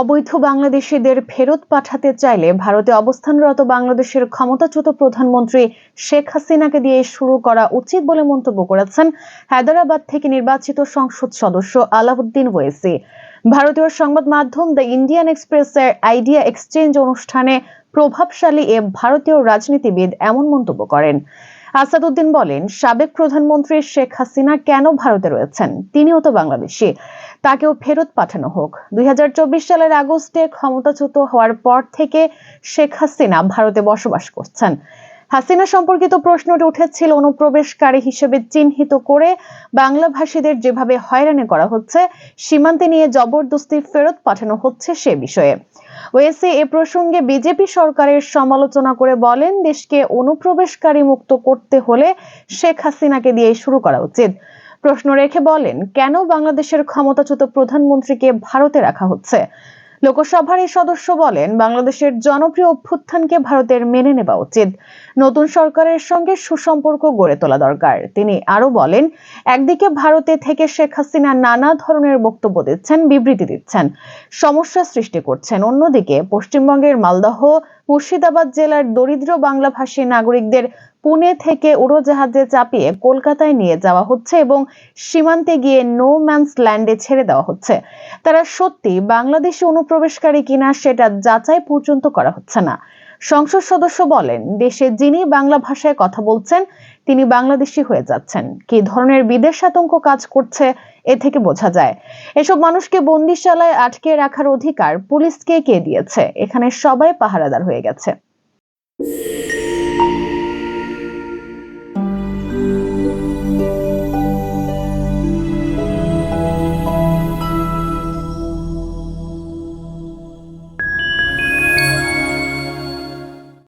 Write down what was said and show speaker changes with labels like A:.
A: অবৈধ বাংলাদেশিদের ফেরত পাঠাতে চাইলে ভারতে অবস্থানরত বাংলাদেশের ক্ষমতাচ্যুত প্রধানমন্ত্রী শেখ হাসিনাকে দিয়ে শুরু করা উচিত বলে মন্তব্য করেছেন হায়দরাবাদ থেকে নির্বাচিত সংসদ সদস্য আলাউদ্দিন ওয়েসি। ভারতীয় সংবাদ মাধ্যম দ্য ইন্ডিয়ান এক্সপ্রেসের আইডিয়া এক্সচেঞ্জ অনুষ্ঠানে প্রভাবশালী এ ভারতীয় রাজনীতিবিদ এমন মন্তব্য করেন। আসাদুদ্দিন বলেন, সাবেক প্রধানমন্ত্রী শেখ হাসিনা কেন ভারতে রয়েছেন? তিনিও তো বাংলাদেশি। তাকেও ফেরত পাঠানো হোক। দুই হাজার চব্বিশ সালের আগস্টে ক্ষমতাচ্যুত হওয়ার পর থেকে শেখ হাসিনা ভারতে বসবাস করছেন। হাসিনা সম্পর্কিত প্রশ্নটি উঠেছিল অনুপ্রবেশকারী হিসেবে চিহ্নিত করে বাংলা ভাষীদের যেভাবে হয়রানি করা হচ্ছে, সীমান্তে নিয়ে জবরদস্তি ফেরত পাঠানো হচ্ছে সে বিষয়ে। ওয়েসি এ প্রসঙ্গে বিজেপি সরকারের সমালোচনা করে বলেন, দেশকে অনুপ্রবেশকারী মুক্ত করতে হলে শেখ হাসিনাকে দিয়ে শুরু করা উচিত। প্রশ্ন রেখে বলেন, কেন বাংলাদেশের ক্ষমতাচ্যুত প্রধানমন্ত্রীকে ভারতে রাখা হচ্ছে? লোকসভার এই সদস্য বলেন, বাংলাদেশের জনপ্রিয় অভ্যুত্থানকে ভারতের মেনে নেওয়া উচিত। নতুন সরকারের সঙ্গে সুসম্পর্ক গড়ে তোলা দরকার। তিনি আরও বলেন, একদিকে ভারতে থেকে শেখ হাসিনা নানা ধরনের বক্তব্য দিচ্ছেন, বিবৃতি দিচ্ছেন, সমস্যা সৃষ্টি করছেন। অন্যদিকে পশ্চিমবঙ্গের মালদহ, মুর্শিদাবাদ জেলার দরিদ্র বাংলাভাষী নাগরিকদের পুনে থেকে উড়োজাহাজে চাপিয়ে কলকাতায় নিয়ে যাওয়া হচ্ছে এবং সীমান্তে গিয়ে নো ম্যানস ল্যান্ডে ছেড়ে দেওয়া হচ্ছে। তারা সত্যি বাংলাদেশে অনুপ্রবেশকারী কিনা সেটা যাচাই পর্যন্ত করা হচ্ছে না। সংসদ সদস্য বলেন, দেশে যিনি বাংলা ভাষায় কথা বলছেন, তিনি বাংলাদেশি হয়ে যাচ্ছেন। কি ধরনের বিদেশ আতঙ্ক কাজ করছে, এ থেকে বোঝা যায়। এসব মানুষকে বন্দিশালায় আটকে রাখার অধিকার পুলিশকে কে দিয়েছে? এখানে সবাই পাহারাদার হয়ে গেছে।